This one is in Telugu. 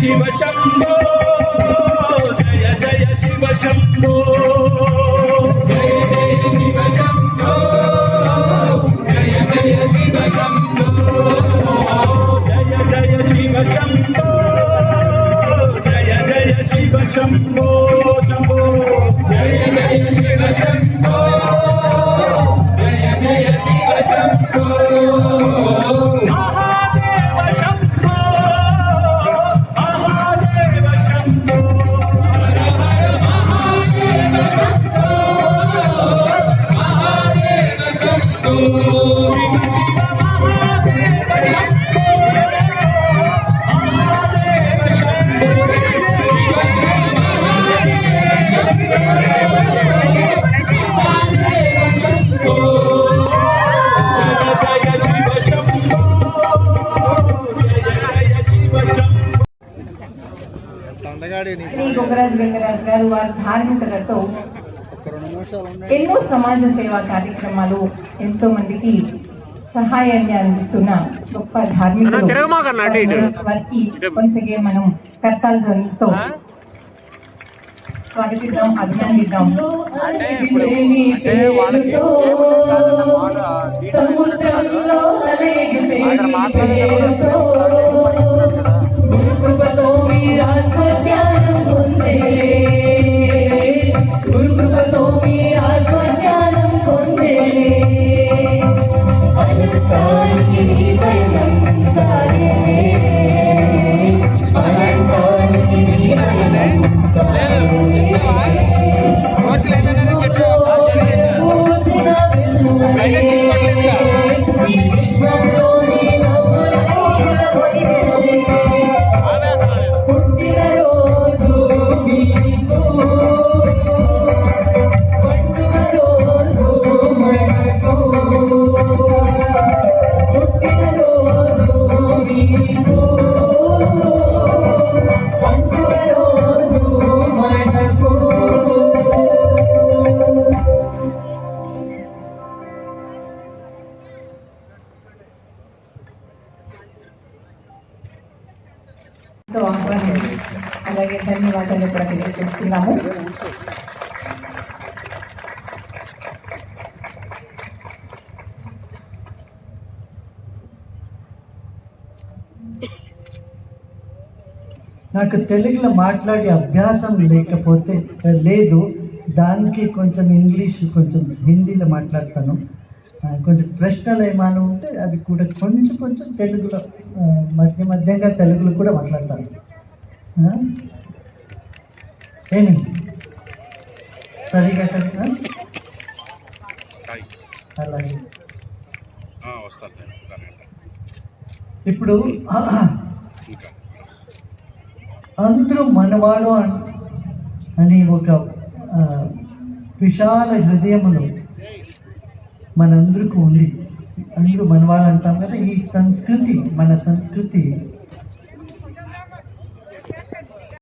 శివ శంభో జయ జయ శివ శంభో జయ జయ శివ శంభో జయ జయ శివ శంభో జయ జయ శివ శంభో జయ జయ శివ శంభో శంభో జయ జయ శివ శంభో శ్రీ గొంగరాజు వెంకరాజు గారు వారి ధార్మికతతో ఎన్నో సమాజ సేవా కార్యక్రమాలు ఎంతో మందికి సహాయాన్ని అందిస్తున్న గొప్ప ధార్మికులు. వారికి కొంచెం మనం కర్తాల ధ్వనితో స్వాగతిద్దాం అభినందిద్దాం. సముద్రంలో ta những bay lần xa ఆహ్వానం అలాగే ధన్యవాదాలు కూడా తెలియజేస్తున్నాము. నాకు తెలుగులో మాట్లాడే అభ్యాసం లేకపోతే లేదు దానికి కొంచెం ఇంగ్లీష్ కొంచెం హిందీలో మాట్లాడతాను. కొంచెం ప్రశ్నలు ఏమైనా ఉంటే అది కూడా కొంచెం కొంచెం తెలుగులో మధ్య మధ్యంగా తెలుగులో కూడా మాట్లాడతాను ఆ? ఏమి? సరిగా కదా అలాగే. ఇప్పుడు అందరూ మనవాడు అన్- ఒక విశాల హృదయములు మనందరికీ ఉంది. అందరూ మనవాళ్ళు అంటాం కదా ఈ సంస్కృతి మన సంస్కృతి